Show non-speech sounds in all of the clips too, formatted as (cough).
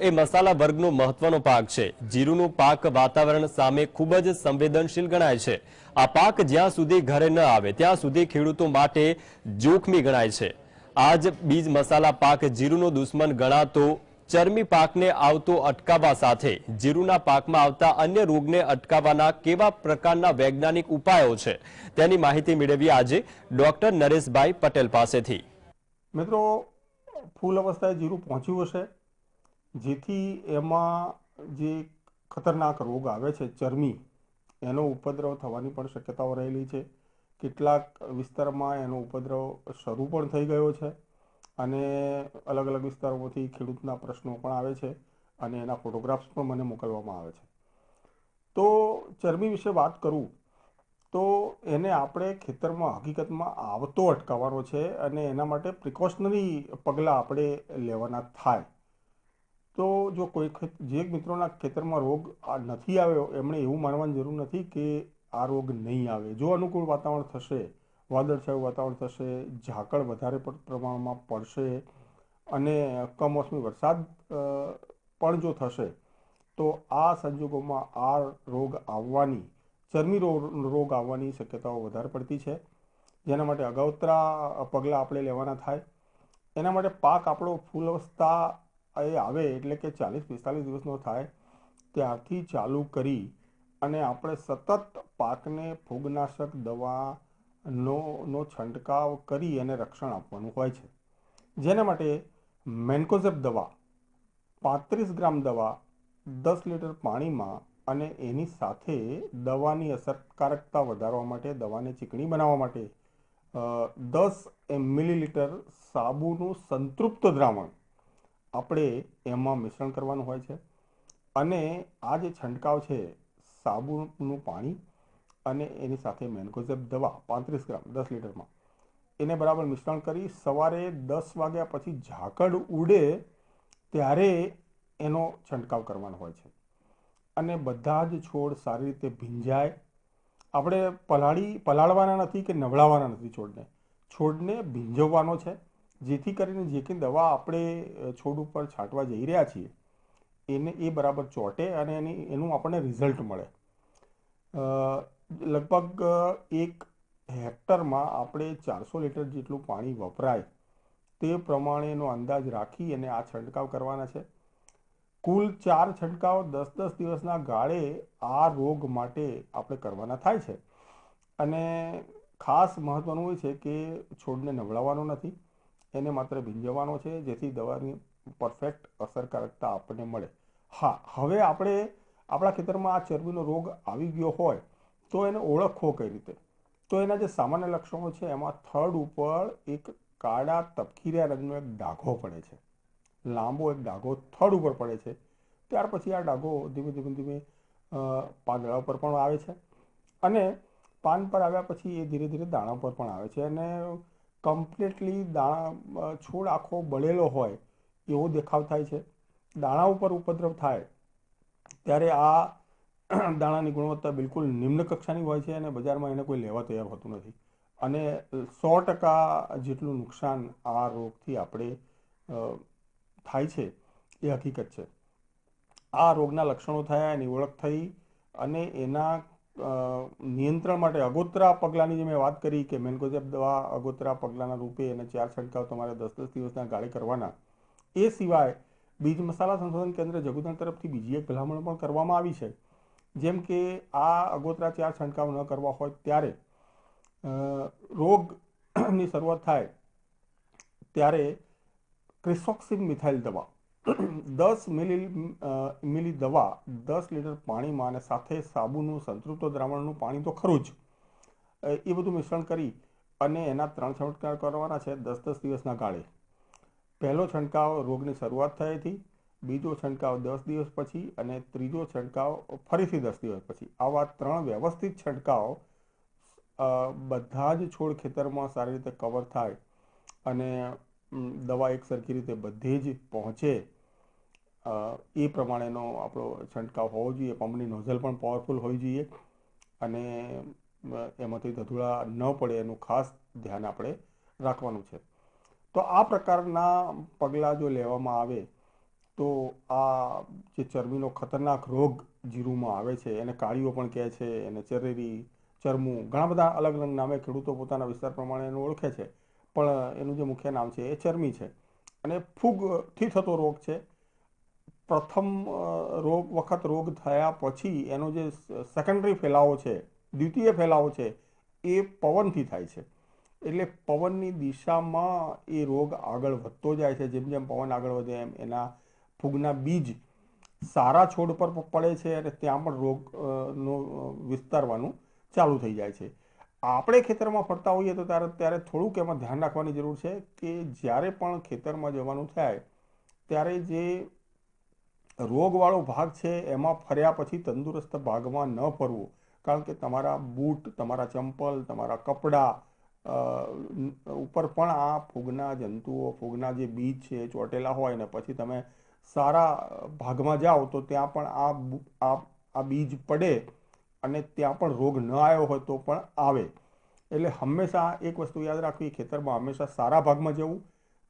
એ મસાલા વર્ગનો મહત્વનો પાક છે. જીરુનો પાક વાતાવરણ સામે ખૂબ જ સંવેદનશીલ ગણાય છે. આ પાક જ્યાં સુધી ઘરે ન આવે, ત્યાં સુધી ખેડૂતો માટે જોખમી ગણાય છે. આ જ બીજ મસાલા પાક જીરુનો દુશ્મન ગણાતો, ચરમી પાકને આવતો અટકાવવા સાથે જીરુના પાકમાં આવતા અન્ય રોગને અટકાવવાના કેવા પ્રકારના વૈજ્ઞાનિક ઉપાયો છે? તેની માહિતી મેળવી આજે ડોક્ટર નરેશભાઈ પટેલ પાસેથી. મિત્રો, ફૂલ અવસ્થાએ જીરું પહોંચ્યું હશે. જેથી એમાં જે ખતરનાક રોગ આવે છે ચરમી એનો ઉપદ્રવ થવાની પણ શક્યતાઓ રહેલી છે. કેટલાક વિસ્તારમાં એનો ઉપદ્રવ શરૂ પણ થઈ ગયો છે અને અલગ અલગ વિસ્તારોમાંથી ખેડૂતના પ્રશ્નો પણ આવે છે અને એના ફોટોગ્રાફ્સ પણ મને મોકલવામાં આવે છે. તો ચરમી વિશે વાત કરું, તો એને આપણે ખેતરમાં હકીકતમાં આવતો અટકાવવાનો છે અને એના માટે પ્રિકોશનરી પગલાં આપણે લેવાના થાય. તો જો કોઈ જે મિત્રોના ખેતરમાં રોગ નથી આવ્યો, એમણે એવું માનવાની જરૂર નથી કે આ રોગ નહીં આવે. જો અનુકૂળ વાતાવરણ થશે, વાદળછાયું વાતાવરણ થશે, ઝાકળ વધારે પ્રમાણમાં પડશે અને કમોસમી વરસાદ પણ જો થશે, તો આ સંજોગોમાં આ રોગ આવવાની ચરમી રોગ આવવાની શક્યતાઓ વધારે પડતી છે. જેના માટે અગાઉતરા પગલાં આપણે લેવાના થાય. એના માટે પાક આપણો ફૂલ અવસ્થા એ આવે એટલે કે ચાલીસ પિસ્તાલીસ દિવસનો થાય ત્યારથી ચાલુ કરી અને આપણે સતત પાકને ફૂગનાશક દવાનો નો છંટકાવ કરી અને રક્ષણ આપવાનું હોય છે. જેના માટે મેન્કોઝેપ દવા, પાંત્રીસ ગ્રામ દવા, દસ લીટર પાણીમાં અને એની સાથે દવાની અસરકારકતા વધારવા માટે, દવાને ચીકણી બનાવવા માટે દસ દસ મિલીલીટર સાબુનું સંતૃપ્ત દ્રાવણ આપણે એમાં મિશ્રણ કરવાનું હોય છે. અને આ જે છંટકાવ છે, સાબુનું પાણી અને એની સાથે મેન્કોઝેબ દવા, પાંત્રીસ ગ્રામ, દસ લીટરમાં, એને બરાબર મિશ્રણ કરી સવારે દસ વાગ્યા પછી ઝાકળ ઉડે ત્યારે એનો છંટકાવ કરવાનો હોય છે. અને બધા જ છોડ સારી રીતે ભીંજાય. આપણે પલાળી, પલાળવાના નથી કે નવડાવવાના નથી છોડને. છોડને ભીંજવવાનો છે. જેથી કરીને જે કંઈ દવા આપણે છોડ ઉપર છાંટવા જઈ રહ્યા છીએ, એને એ બરાબર ચોંટે અને એની, એનું આપણને રિઝલ્ટ મળે. લગભગ એક હેક્ટરમાં આપણે ચારસો લીટર જેટલું પાણી વપરાય તે પ્રમાણેનો અંદાજ રાખી અને આ છંટકાવ કરવાના છે. કુલ ચાર છંટકાવ દસ દસ દિવસના ગાળે આ રોગ માટે આપણે કરવાના થાય છે. અને ખાસ મહત્ત્વનું એ છે કે છોડને નવડાવવાનો નથી. એને માત્ર ભીંજવવાનો છે, જેથી દવાની પરફેક્ટ અસરકારકતા આપણને મળે. હા, હવે આપણે આપણા ખેતરમાં આ ચરબીનો રોગ આવી ગયો હોય, તો એને ઓળખવો કઈ રીતે? તો એના જે સામાન્ય લક્ષણો છે, એમાં થડ ઉપર એક કાળા તપકીર્યા રંગનો એક ડાઘો પડે છે. લાંબો એક ડાઘો થડ ઉપર પડે છે. ત્યાર પછી આ ડાઘો ધીમે ધીમે ધીમે પાંદડા ઉપર પણ આવે છે. અને પાન પર આવ્યા પછી એ ધીરે ધીરે દાણા પર પણ આવે છે. અને કમ્પ્લીટલી દાણા છોડ આખો બળેલો હોય એવો દેખાવ થાય છે. દાણા ઉપર ઉપદ્રવ થાય ત્યારે આ (clears throat) દાણાની ગુણવત્તા બિલકુલ નિમ્ન કક્ષાની હોય છે અને બજારમાં એને કોઈ લેવા તૈયાર હોતું નથી. અને સો ટકા જેટલું નુકસાન આ રોગથી આપણે થાય છે એ હકીકત છે. આ રોગના લક્ષણો થયા, એની ઓળખ થઈ અને એના નિયંત્રણ માટે અગોતરા પગલાંની જે મેં વાત કરી કે મેન્કોઝેબ દવા અગોતરા પગલાંના રૂપે અને ચાર છંટકાવ તમારે દસ દસ દિવસના ગાળે કરવાના, એ સિવાય બીજ મસાલા સંશોધન કેન્દ્ર જગુદણ તરફથી બીજી એક ભલામણ પણ કરવામાં આવી છે. જેમ કે આ અગોતરા ચાર છંટકાવ ન કરવા હોય ત્યારે રોગની શરૂઆત થાય ત્યારે ક્રિસોક્સિન મિથાઇલ દવા દસ મિલી મિલી દવા, દસ લીટર પાણીમાં અને સાથે સાબુનું સંતૃપ્ત દ્રાવણનું પાણી તો ખરું જ. એ બધું મિશ્રણ કરી અને એના ત્રણ છંટકાવ કરવાના છે દસ દસ દિવસના ગાળે. પહેલો છંટકાવ રોગની શરૂઆત થયેથી બીજો છંટકાવ દસ દિવસ પછી અને ત્રીજો છંટકાવ ફરીથી દસ દિવસ પછી. આવા ત્રણ વ્યવસ્થિત છંટકાવ બધા જ છોડ ખેતરમાં સારી રીતે કવર થાય અને દવા એક સરખી રીતે બધે જ પહોંચે એ પ્રમાણેનો આપણો છંટકાવ હોવો જોઈએ. પંપની નોઝલ પણ પાવરફુલ હોવી જોઈએ અને એમાંથી ધધુડા ન પડે એનું ખાસ ધ્યાન આપણે રાખવાનું છે. તો આ પ્રકારના પગલાં જો લેવામાં આવે તો આ જે ચરબીનો ખતરનાક રોગ જીરુમાં આવે છે, એને કાળીઓ પણ કહે છે, એને ચરેરી, ચરમું, ઘણા બધા અલગ અલગ નામે ખેડૂતો પોતાના વિસ્તાર પ્રમાણે એનું ઓળખે છે. પણ એનું જે મુખ્ય નામ છે એ ચરમી છે. અને ફૂગથી થતો રોગ છે. પ્રથમ રોગ, વખત રોગ થયા પછી એનો જે સેકન્ડરી ફેલાવો છે, દ્વિતીય ફેલાવો છે, એ પવનથી થાય છે. એટલે પવનની દિશામાં એ રોગ આગળ વધતો જાય છે. જેમ જેમ પવન આગળ વધે એમ એના ફૂગના બીજ સારા છોડ પર પડે છે અને ત્યાં પણ રોગ નો વિસ્તારવાનું ચાલુ થઈ જાય છે. આપણે ખેતરમાં ફરતા હોઈએ તો ત્યારે ત્યારે થોડુંક એમાં ધ્યાન રાખવાની જરૂર છે કે જ્યારે પણ ખેતરમાં જવાનું થાય, ત્યારે જે રોગવાળો ભાગ છે, એમાં ફર્યા પછી તંદુરસ્ત ભાગમાં ન ફરવું. કારણ કે તમારા બૂટ, તમારા ચંપલ, તમારા કપડાં ઉપર પણ આ ફૂગના જંતુઓ, ફૂગના જે બીજ છે, એ ચોંટેલા હોય ને પછી તમે સારા ભાગમાં જાઓ તો ત્યાં પણ આ આ બીજ પડે અને ત્યાં પણ રોગ ન આવ્યો હોય તો પણ આવે. એટલે હંમેશા એક વસ્તુ યાદ રાખવી, ખેતરમાં હંમેશા સારા ભાગમાં જવું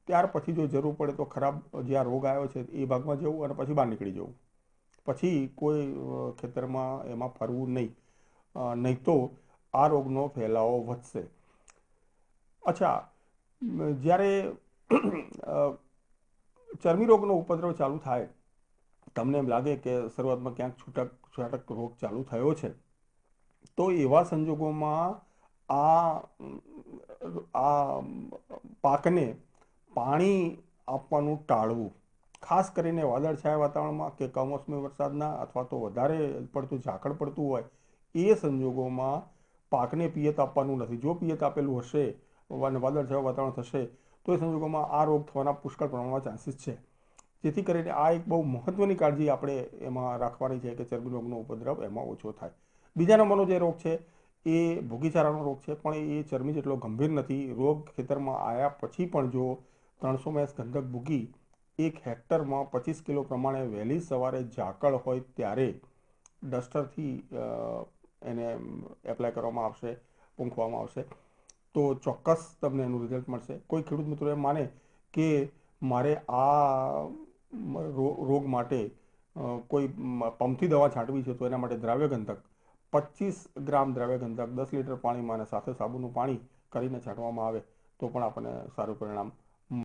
ત્યાર પછી જો જરૂર પડે તો ખરાબ જ્યાં રોગ આવ્યો છે એ ભાગમાં જવું અને પછી બહાર નીકળી જવું. પછી કોઈ ખેતરમાં એમાં ફરવું નહીં. નહીં તો આ રોગનો ફેલાવો વધશે. અચ્છા, જ્યારે ચરમી રોગનો ઉપદ્રવ ચાલુ થાય, તમને એમ લાગે કે શરૂઆતમાં ક્યાંક છૂટક છૂટક રોગ ચાલુ થયો છે, તો એવા સંજોગોમાં આ આ પાકને પાણી આપવાનું ટાળવું. ખાસ કરીને વાદળછાયા વાતાવરણમાં કે કમોસમી વરસાદના અથવા તો વધારે પડતું ઝાકળ પડતું હોય, એ સંજોગોમાં પાકને પિયત આપવાનું નથી. જો પિયત આપેલું હશે અને વાદળછાયું વાતાવરણ થશે, તો એ સંજોગોમાં આ રોગ થવાના પુષ્કળ પ્રમાણમાં ચાન્સીસ છે. જેથી કરીને આ એક બહુ મહત્વની કાળજી આપણે એમાં રાખવાની છે કે ચરબી રોગનો ઉપદ્રવ એમાં ઓછો થાય. બીજા નંબરનો જે રોગ છે, એ ભૂગીચારાનો રોગ છે, પણ એ ચરબી જેટલો ગંભીર નથી. રોગ ખેતરમાં આવ્યા પછી પણ જો ત્રણસો મેસ ગંધક ભૂગી એક હેક્ટરમાં પચીસ કિલો પ્રમાણે વહેલી સવારે ઝાકળ હોય ત્યારે ડસ્ટરથી એને એપ્લાય કરવામાં આવશે, પૂંખવામાં આવશે. તો ચોક્કસ તમને એનું રિઝલ્ટ મળશે. કોઈ ખેડૂત મિત્રો એમ માને કે મારે આ રોગ માટે કોઈ પંપથી દવા છાંટવી છે તો એના માટે દ્રાવ્ય ગંધક, પચીસ ગ્રામ દ્રાવ્ય ગંધક, દસ લીટર પાણીમાં અને સાથે સાબુનું પાણી કરીને છાંટવામાં આવે તો પણ આપણને સારું પરિણામ